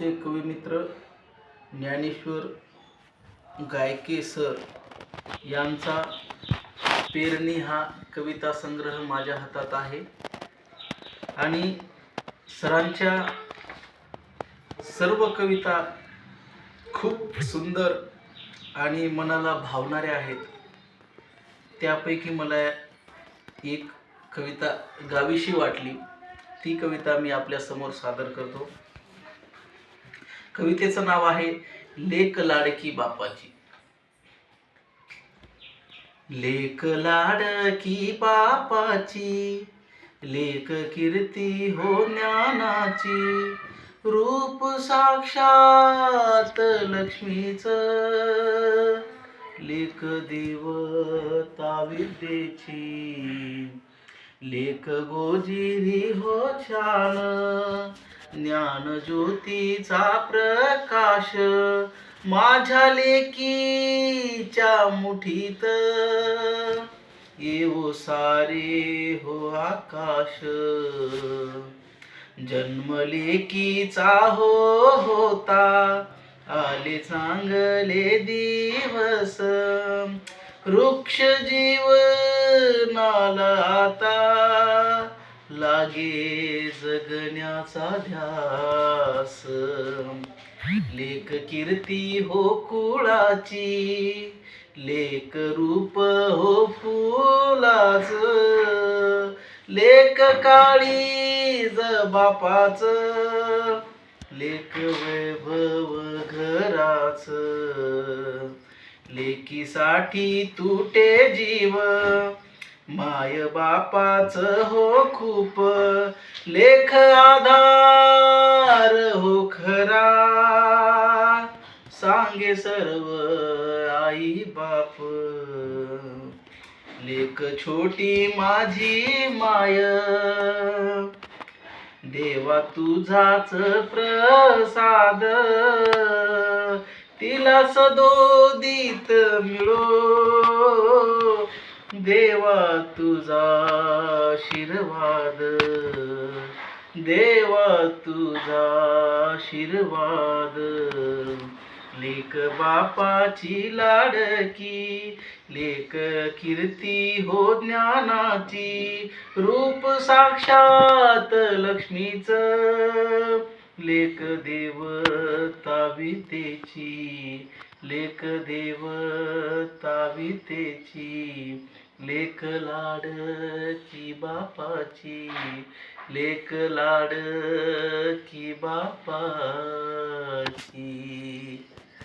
तुमचे कविमित्र ज्ञानेश्वर गायके सर यांचा पेरणी हा कविता संग्रह माझ्या हातात आहे. आणि सरांच्या सर्व कविता खूप सुंदर आणि मनाला भावणाऱ्या आहेत. त्यापैकी मला एक कविता गावीशी वाटली. ती कविता मी आपल्यासमोर सादर करतो. कवितेचं नाव आहे लेक लाडकी बापाची लेक लाडकी बापाची लेख कीर्ती हो ज्ञानाची रूप साक्षात लक्ष्मीच. लेख देवता विद्येची लेख गोजिरी हो छान. ज्ञान ज्योतीचा प्रकाश माझ्या लेकीच्या मुठीत. येऊ सारे हो आकाश. जन्म लेकीचा हो होता. आले चांगले दिवस. वृक्ष जीवनाला आता. लागे जगण्याचा ध्यास. लेख कीर्ती हो कुळाची लेख रूप हो फुलाच. लेख काळी ज बापाच लेख वैभव घराच. लेकीसाठी तुटे जीव माय बापाच हो खूप लेख आधार हो खरा. सांगे सर्व आई बाप लेख छोटी माझी माय. देवा तुझाच प्रसाद तिला सदोदित मिळो. देवा तुझा आशीर्वाद. देवा तुझा आशीर्वाद. लेक बापाची लाडकी लेक कीर्ती हो ज्ञानाची. रूप साक्षात लक्ष्मीचं. लेक देवता लेख लेक देवता वितेची लेक लाडकी बापाची लेक लाडकी बापाची.